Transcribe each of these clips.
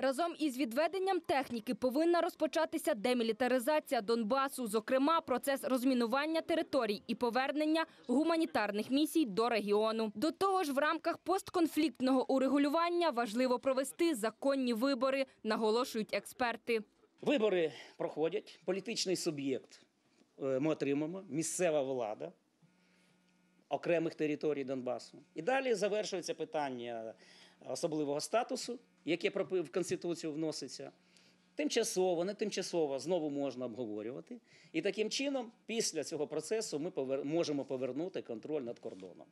Разом із відведенням техніки повинна розпочатися демілітаризація Донбасу, зокрема, процес розмінування територій і повернення гуманітарних місій до регіону. До того ж, в рамках постконфліктного урегулювання важливо провести законні вибори, наголошують експерти. Вибори проходять, політичний суб'єкт е, ми отримаємо, місцева влада окремих територій Донбасу. І далі завершується питання особливого статусу, яке в Конституцію вноситься. Тимчасово, не тимчасово, знову можна обговорювати. І таким чином, після цього процесу, ми повер- можемо повернути контроль над кордоном.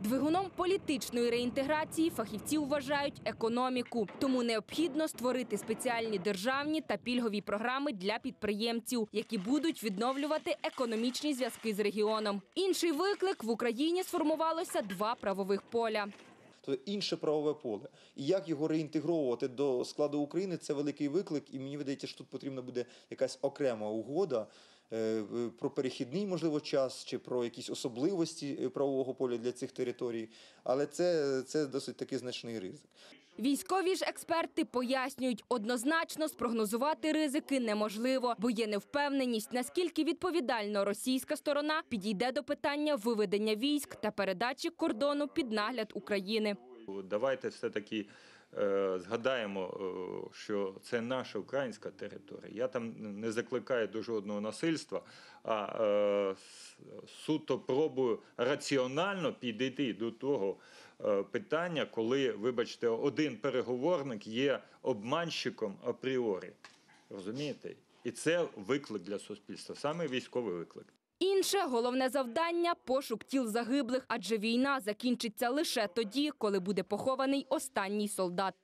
Двигуном політичної реінтеграції фахівці вважають економіку. Тому необхідно створити спеціальні державні та пільгові програми для підприємців, які будуть відновлювати економічні зв'язки з регіоном. Інший виклик в Україні сформувалося два правових поля. Тобто інше правове поле. І як його реінтегровувати до складу України, це великий виклик. І мені видається, що тут потрібна буде якась окрема угода про перехідний, можливо, час чи про якісь особливості е, правового поля для цих територій. Але це, це досить таки значний ризик. Військові ж експерти пояснюють, однозначно спрогнозувати ризики неможливо, бо є невпевненість, наскільки відповідально російська сторона підійде до питання виведення військ та передачі кордону під нагляд України. Давайте все-таки е, згадаємо, е, що це наша українська територія. Я там не закликаю до жодного насильства, а е, суто пробую раціонально підійти до того е, питання, коли, вибачте, один переговорник є обманщиком апріорі. Розумієте? І це виклик для суспільства, саме військовий виклик. Інше головне завдання пошук тіл загиблих, адже війна закінчиться лише тоді, коли буде похований останній солдат.